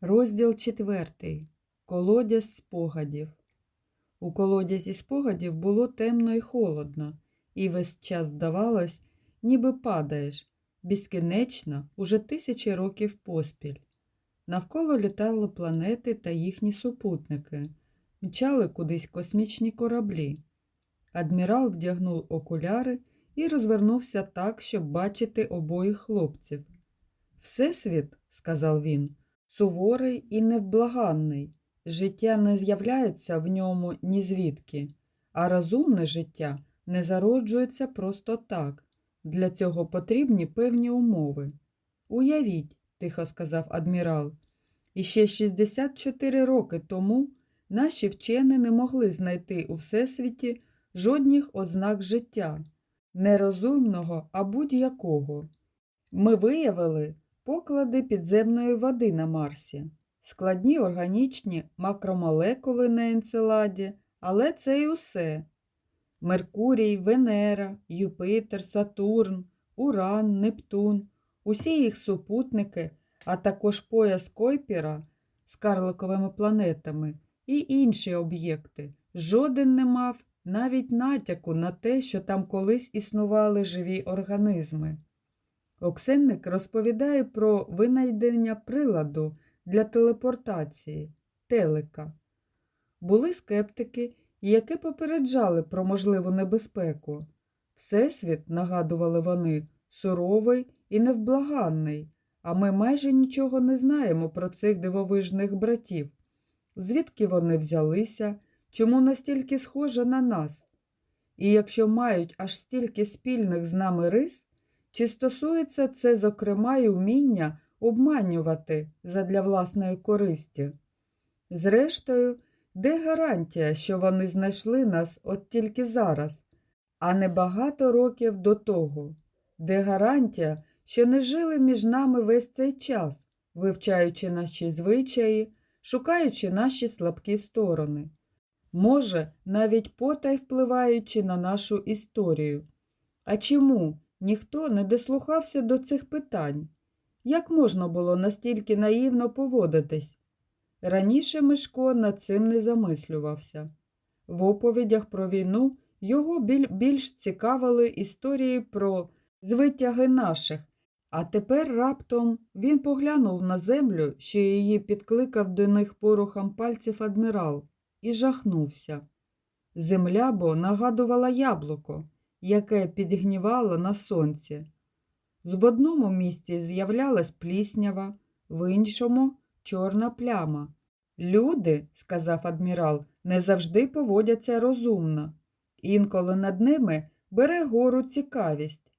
Розділ четвертий. Колодязь спогадів. У колодязі спогадів було темно і холодно, і весь час здавалось, ніби падаєш, безкінечно, уже тисячі років поспіль. Навколо літали планети та їхні супутники, мчали кудись космічні кораблі. Адмірал вдягнув окуляри і розвернувся так, щоб бачити обоїх хлопців. Всесвіт, сказав він, суворий і невблаганний. Життя не з'являється в ньому ні звідки, а розумне життя не зароджується просто так. Для цього потрібні певні умови. Уявіть, тихо сказав адмірал, іще 64 роки тому наші вчені не могли знайти у всесвіті жодних ознак життя, не розумного, а будь-якого. Ми виявили поклади підземної води на Марсі, складні органічні макромолекули на енцеладі, але це й усе. Меркурій, Венера, Юпитер, Сатурн, Уран, Нептун, усі їх супутники, а також пояс Койпіра з карликовими планетами і інші об'єкти. Жоден не мав навіть натяку на те, що там колись існували живі організми. Оксенник розповідає про винайдення приладу для телепортації телека. Були скептики, які попереджали про можливу небезпеку. Всесвіт, нагадували вони, суровий і невблаганний, а ми майже нічого не знаємо про цих дивовижних братів. Звідки вони взялися, чому настільки схожі на нас? І якщо мають аж стільки спільних з нами рис, чи стосується це, зокрема, і вміння обманювати задля власної користі? Зрештою, де гарантія, що вони знайшли нас от тільки зараз, а не багато років до того? Де гарантія, що не жили між нами весь цей час, вивчаючи наші звичаї, шукаючи наші слабкі сторони? Може, навіть потай впливаючи на нашу історію. А чому ніхто не дослухався до цих питань? Як можна було настільки наївно поводитись? Раніше Мишко над цим не замислювався. В оповідях про війну його більш цікавили історії про звитяги наших, а тепер раптом він поглянув на землю, що її підкликав до них порухом пальців адмірал, і жахнувся. Земля бо нагадувала яблуко, яке підгнівало на сонці. В одному місці з'являлась пліснява, в іншому чорна пляма. Люди, сказав адмірал, не завжди поводяться розумно. Інколи над ними бере гору цікавість.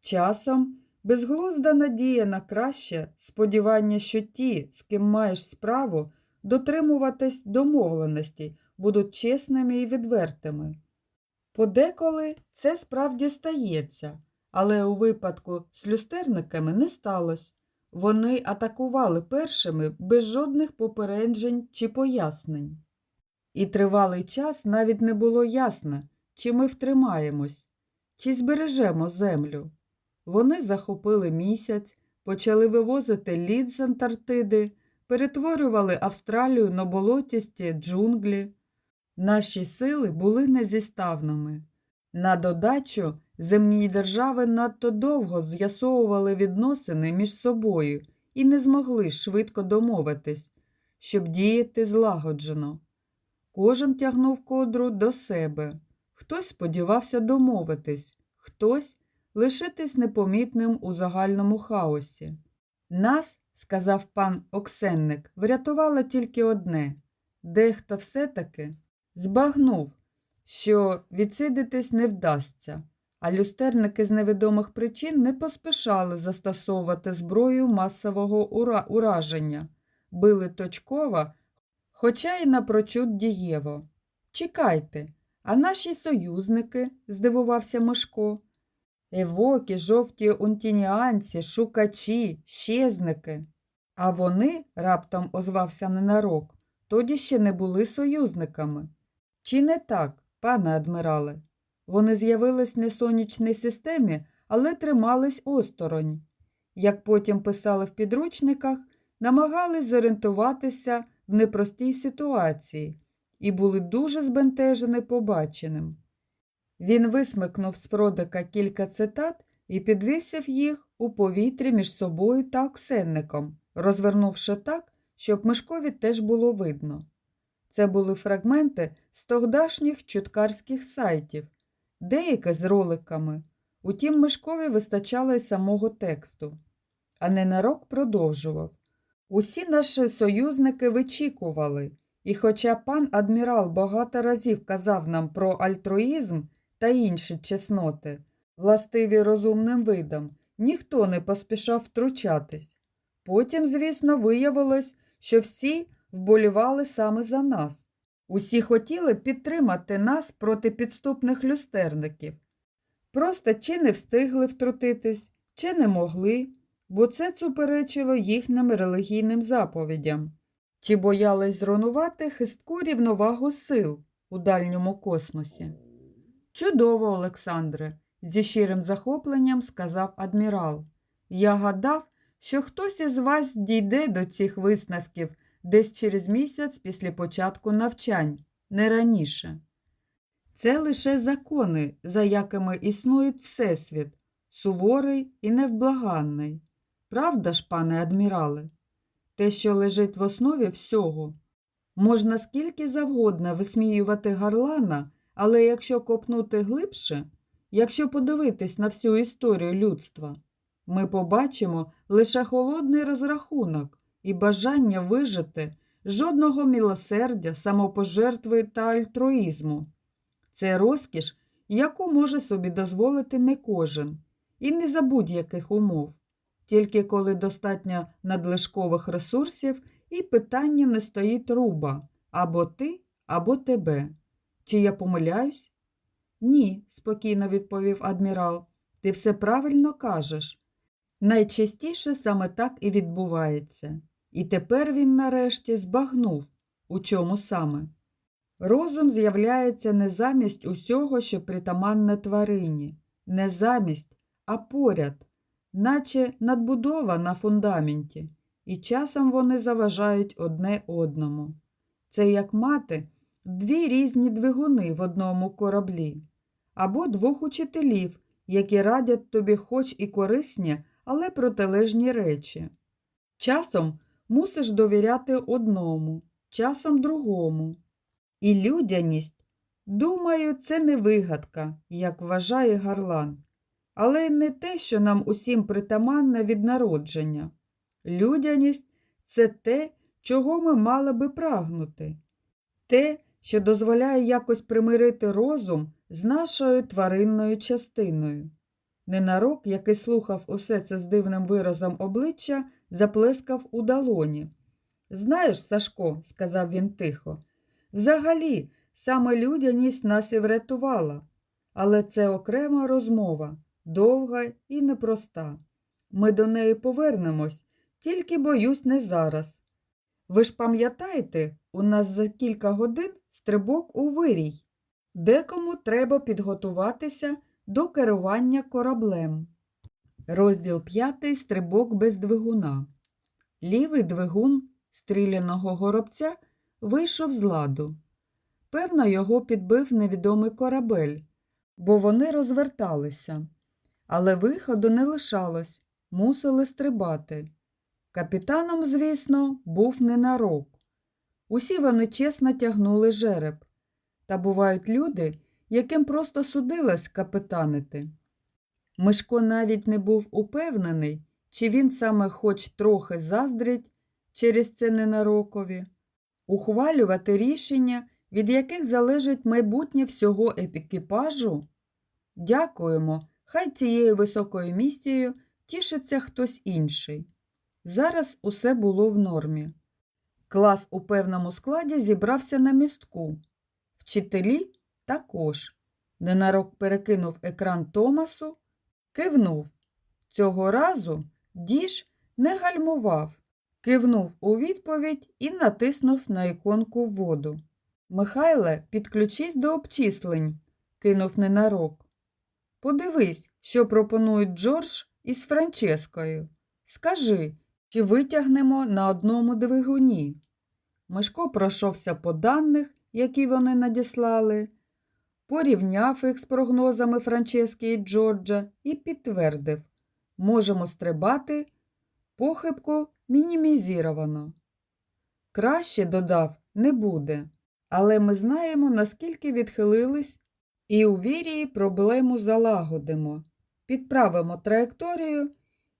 Часом безглузда надія на краще, сподівання, що ті, з ким маєш справу, дотримуватись домовленостей, будуть чесними і відвертими. Подеколи це справді стається, але у випадку з люстерниками не сталося. Вони атакували першими без жодних попереджень чи пояснень. І тривалий час навіть не було ясно, чи ми втримаємось, чи збережемо землю. Вони захопили місяць, почали вивозити лід з Антарктиди, перетворювали Австралію на болотісті джунглі. Наші сили були незіставними. На додачу земні держави надто довго з'ясовували відносини між собою і не змогли швидко домовитись, щоб діяти злагоджено. Кожен тягнув кодру до себе, хтось сподівався домовитись, хтось лишитись непомітним у загальному хаосі. Нас, сказав пан Оксенник, врятувало тільки одне дехто все-таки збагнув, що відсидитись не вдасться, а люстерники з невідомих причин не поспішали застосовувати зброю масового ура... ураження, били точково, хоча й напрочуд дієво. Чекайте, а наші союзники, здивувався Мишко. Евоки, жовті унтініанці, шукачі, щезники. А вони, раптом озвався ненарок, тоді ще не були союзниками. Чи не так, пане адмірале? Вони з'явились не сонячній системі, але тримались осторонь. Як потім писали в підручниках, намагались зорієнтуватися в непростій ситуації і були дуже збентежені побаченим. Він висмикнув з Фродика кілька цитат і підвісив їх у повітрі між собою та Оксенником, розвернувши так, щоб Мишкові теж було видно. Це були фрагменти з тогдашніх чуткарських сайтів, деякі з роликами. Утім, Мишкові вистачало й самого тексту. А ненарок продовжував. Усі наші союзники вичікували, і хоча пан адмірал багато разів казав нам про альтруїзм та інші чесноти, властиві розумним видам, ніхто не поспішав втручатись. Потім, звісно, виявилось, що всі вболівали саме за нас. Усі хотіли підтримати нас проти підступних люстерників. Просто чи не встигли втрутитись, чи не могли, бо це суперечило їхнім релігійним заповідям, чи боялись зруйнувати хистку рівновагу сил у дальньому космосі. Чудово, Олександре, зі щирим захопленням сказав адмірал. Я гадав, що хтось із вас дійде до цих висновків десь через місяць після початку навчань, не раніше. Це лише закони, за якими існує Всесвіт, суворий і невблаганний. Правда ж, пане адмірале? Те, що лежить в основі всього. Можна скільки завгодно висміювати гарлана, але якщо копнути глибше, якщо подивитись на всю історію людства, ми побачимо лише холодний розрахунок і бажання вижити жодного милосердя, самопожертви та альтруїзму. Це розкіш, яку може собі дозволити не кожен, і не за будь-яких умов, тільки коли достатньо надлишкових ресурсів і питання не стоїть руба або ти, або тебе. Чи я помиляюсь? Ні, спокійно відповів адмірал. Ти все правильно кажеш. Найчастіше саме так і відбувається. І тепер він нарешті збагнув, у чому саме. Розум з'являється не замість усього, що притаманне тварині, не замість, а поряд, наче надбудова на фундаменті, і часом вони заважають одне одному. Це як мати дві різні двигуни в одному кораблі, або двох учителів, які радять тобі хоч і корисні, але протилежні речі. Часом мусиш довіряти одному, часом другому. І людяність, думаю, це не вигадка, як вважає Гарлан, але не те, що нам усім притаманне від народження. Людяність це те, чого ми мали би прагнути, те, що дозволяє якось примирити розум з нашою тваринною частиною. Ненарок, який слухав усе це з дивним виразом обличчя, заплескав у долоні. Знаєш, Сашко, сказав він тихо, взагалі саме людяність нас і врятувала, але це окрема розмова, довга і непроста. Ми до неї повернемось, тільки боюсь, не зараз. Ви ж пам'ятаєте, у нас за кілька годин стрибок у вирій. Декому треба підготуватися до керування кораблем. Розділ п'ятий Стрибок без двигуна. Лівий двигун стріляного горобця вийшов з ладу. Певно, його підбив невідомий корабель, бо вони розверталися. Але виходу не лишалось, мусили стрибати. Капітаном, звісно, був ненарок. Усі вони чесно тягнули жереб. Та бувають люди, яким просто судилось капітанити. Мишко навіть не був упевнений, чи він саме хоч трохи заздрить через це ненарокові, ухвалювати рішення, від яких залежить майбутнє всього екіпажу? Дякуємо, хай цією високою місією тішиться хтось інший. Зараз усе було в нормі. Клас у певному складі зібрався на містку. Вчителі також. Ненарок перекинув екран Томасу, кивнув. Цього разу діж не гальмував, кивнув у відповідь і натиснув на іконку воду. Михайле, підключись до обчислень, кинув ненарок. Подивись, що пропонують Джордж із Франческою. Скажи, чи витягнемо на одному двигуні. Мишко пройшовся по даних, які вони надіслали, порівняв їх з прогнозами Франчески і Джорджа і підтвердив, можемо стрибати, похибку мінімізіровано. Краще, додав, не буде, але ми знаємо, наскільки відхилились, і у вірії проблему залагодимо, підправимо траєкторію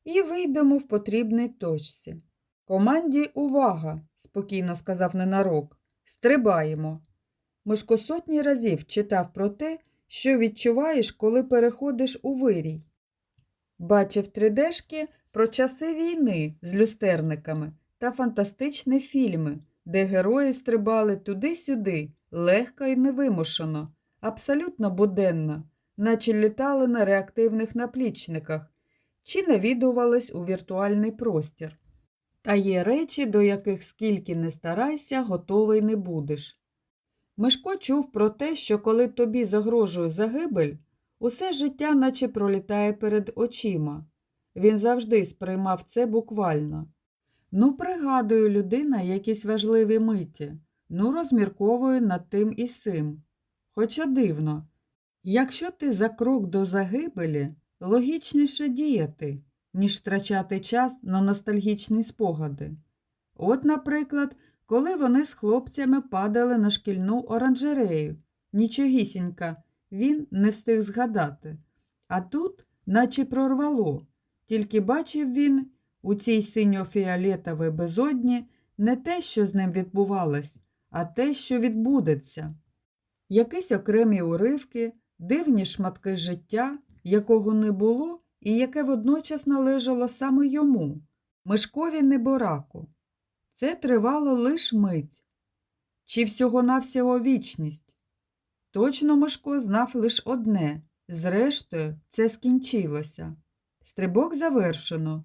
і вийдемо в потрібній точці. Команді увага, спокійно сказав ненарок. Стрибаємо. Мишко сотні разів читав про те, що відчуваєш, коли переходиш у вирій. Бачив тридешки про часи війни з люстерниками та фантастичні фільми, де герої стрибали туди-сюди, легко і невимушено, абсолютно буденно, наче літали на реактивних наплічниках чи навідувались у віртуальний простір. Та є речі, до яких скільки не старайся, готовий не будеш. Мишко чув про те, що коли тобі загрожує загибель, усе життя наче пролітає перед очима. Він завжди сприймав це буквально. Ну, пригадую людина якісь важливі миті, ну розмірковую над тим і сим. Хоча дивно, якщо ти за крок до загибелі, логічніше діяти, ніж втрачати час на ностальгічні спогади. От, наприклад, коли вони з хлопцями падали на шкільну оранжерею, нічогісінька, він не встиг згадати. А тут, наче прорвало, тільки бачив він у цій синьо-фіолетовій безодні не те, що з ним відбувалось, а те, що відбудеться. Якісь окремі уривки, дивні шматки життя, якого не було і яке водночас належало саме йому, Мишкові Небораку. Це тривало лиш мить, чи всього-навсього вічність. Точно Мишко знав лише одне зрештою, це скінчилося. Стрибок завершено.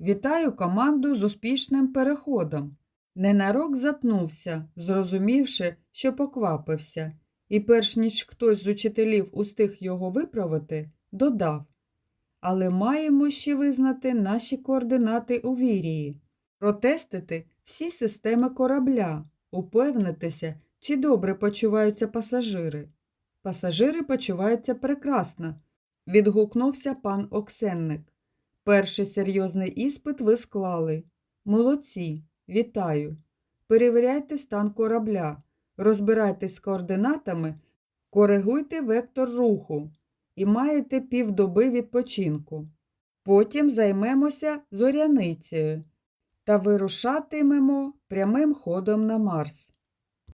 Вітаю команду з успішним переходом. Ненарок затнувся, зрозумівши, що поквапився, і перш ніж хтось з учителів устиг його виправити, додав. Але маємо ще визнати наші координати у вірії, протестити всі системи корабля, упевнитися, чи добре почуваються пасажири. Пасажири почуваються прекрасно, відгукнувся пан Оксенник. Перший серйозний іспит ви склали. Молодці, вітаю. Перевіряйте стан корабля, розбирайтесь з координатами, коригуйте вектор руху і маєте півдоби відпочинку. Потім займемося зоряницею та вирушатимемо прямим ходом на Марс.